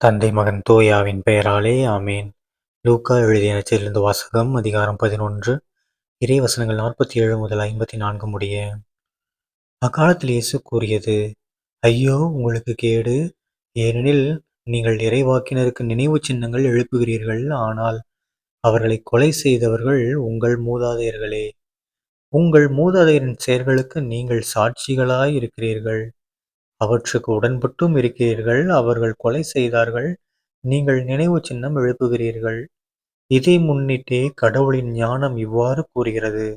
தந்தை மகன் தூயாவின் பெயராலே ஆமேன். லூக்கா எழுதிய நச்சிலிருந்து வாசகம் அதிகாரம் பதினொன்று. இறை வசனங்கள் நாற்பத்தி ஏழு முதல் ஐம்பத்தி நான்கு முடிய. அக்காலத்தில் இயேசு கூறியது ஐயோ உங்களுக்கு கேடு. ஏனெனில் நீங்கள் இறைவாக்கினருக்கு நினைவு சின்னங்கள் எழுப்புகிறீர்கள். ஆனால் அவர்களை கொலை செய்தவர்கள் உங்கள் மூதாதையர்களே. உங்கள் மூதாதையரின் செயல்களுக்கு நீங்கள் சாட்சிகளாய் இருக்கிறீர்கள் அவற்றுக்கு உடன்பட்டும் இருக்கிறீர்கள் அவர்கள் கொலை செய்தார்கள் நீங்கள் நினைவு சின்னம் எழுப்புகிறீர்கள். இதை முன்னிட்டே கடவுளின் ஞானம் இவ்வாறு கூறுகிறது.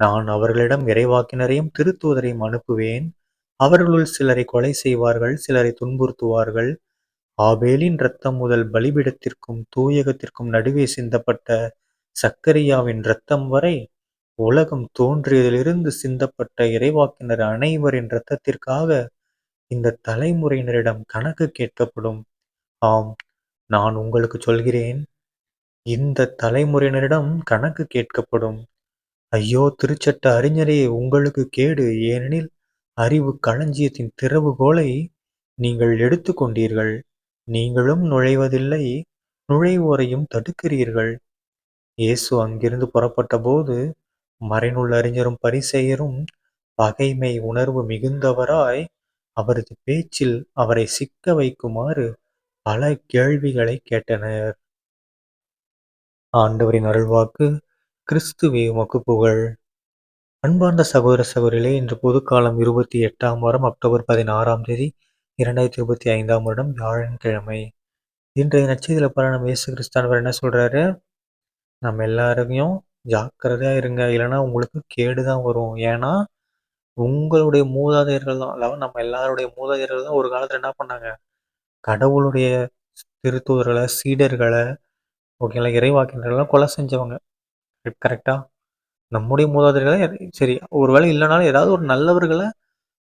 நான் அவர்களிடம் இறைவாக்கினரையும் திருத்தூதரையும் அனுப்புவேன். அவர்களுள் சிலரை கொலை செய்வார்கள் சிலரை துன்புறுத்துவார்கள். ஆபேலின் இரத்தம் முதல் பலிபிடத்திற்கும் தூயகத்திற்கும் நடுவே சிந்தப்பட்ட சக்கரியாவின் இரத்தம் வரை உலகம் தோன்றியதிலிருந்து சிந்தப்பட்ட இறைவாக்கினர் அனைவரின் இரத்தத்திற்காக இந்த தலைமுறையினரிடம் கணக்கு கேட்கப்படும். ஆம் நான் உங்களுக்கு சொல்கிறேன். இந்த தலைமுறையினரிடம் கணக்கு கேட்கப்படும். ஐயோ திருச்சட்ட அறிஞரே உங்களுக்கு கேடு. ஏனெனில் அறிவு களஞ்சியத்தின் திறவுகோலை நீங்கள் எடுத்துக்கொண்டீர்கள் நீங்களும் நுழைவதில்லை நுழைவோரையும் தடுக்கிறீர்கள். இயேசு அங்கிருந்து புறப்பட்ட போது மறைநூல் அறிஞரும் பரிசெயரும் பகைமை உணர்வு மிகுந்தவராய் அவரது பேச்சில் அவரை சிக்க வைக்குமாறு பல கேள்விகளை கேட்டனர். ஆண்டவரின் அருள்வாக்கு கிறிஸ்துவே உமக்கு புகழ். அன்பார்ந்த சகோதர சகோதரிகளே இன்று பொதுக்காலம் இருபத்தி எட்டாம் வாரம் அக்டோபர் பதினாறாம் தேதி இரண்டாயிரத்தி இருபத்தி ஐந்தாம் வருடம் வியாழன்கிழமை. இன்றைய நச்சதியில் பாரு நம்ம இயேசு கிறிஸ்தானவர் என்ன சொல்றாரு? நம்ம எல்லாரையும் ஜாக்கிரதையா இருங்க இல்லைன்னா உங்களுக்கு கேடு தான் வரும். ஏன்னா உங்களுடைய மூதாதையர்கள் தான். அதாவது நம்ம எல்லாருடைய மூதாதையர்கள் தான் ஒரு காலத்தில் என்ன பண்ணாங்க? கடவுளுடைய திருத்தூதர்களை சீடர்களை ஓகேங்களா இறைவாக்கினர்கள்லாம் கொலை செஞ்சவங்க. கரெக்டாக நம்முடைய மூதாதையர்களை சரி ஒரு வேளை இல்லைனாலும் ஏதாவது ஒரு நல்லவர்களை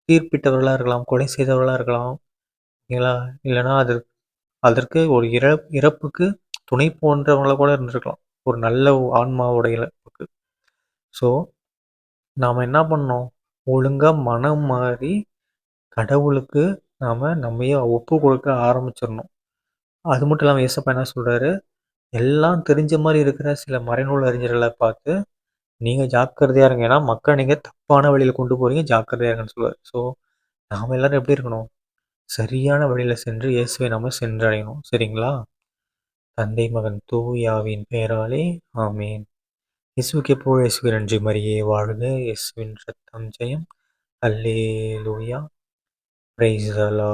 தீர்ப்பிட்டவர்களாக இருக்கலாம் கொலை செய்தவர்களாக இருக்கலாம் ஓகேங்களா? இல்லைன்னா அது அதற்கு ஒரு இற இறப்புக்கு துணை போன்றவங்கள கூட இருந்திருக்கலாம். ஒரு நல்ல ஆன்மாவுடைய இழப்புக்கு. ஸோ நாம் என்ன பண்ணோம் ஒழுங்காக மனம் மாறி கடவுளுக்கு நாம் நம்மையே ஒப்பு கொடுக்க ஆரம்பிச்சிடணும். அது மட்டும் இல்லாமல் ஏசப்பா என்ன சொல்கிறாரு எல்லாம் தெரிஞ்ச மாதிரி இருக்கிற சில மறைநூல் அறிஞர்களை பார்த்து நீங்கள் ஜாக்கிரதையாக இருங்க. ஏன்னா மக்கள் நீங்கள் தப்பான வழியில் கொண்டு போகிறீங்க ஜாக்கிரதையாக இருங்கன்னு சொல்லுவார். ஸோ நாம் எல்லோரும் எப்படி இருக்கணும்? சரியான வழியில் சென்று இயேசுவை நம்ம சென்றடையணும். சரிங்களா? தந்தை மகன் தூயாவின் பெயராலே ஆமேன். இயேசுக்கு எப்போ இயேசுக்கு நன்றி மரியே வாழ்க. இயேசுவின் ரத்தம் ஜெயம். அல்லே லூயா பிரைஸ் அலா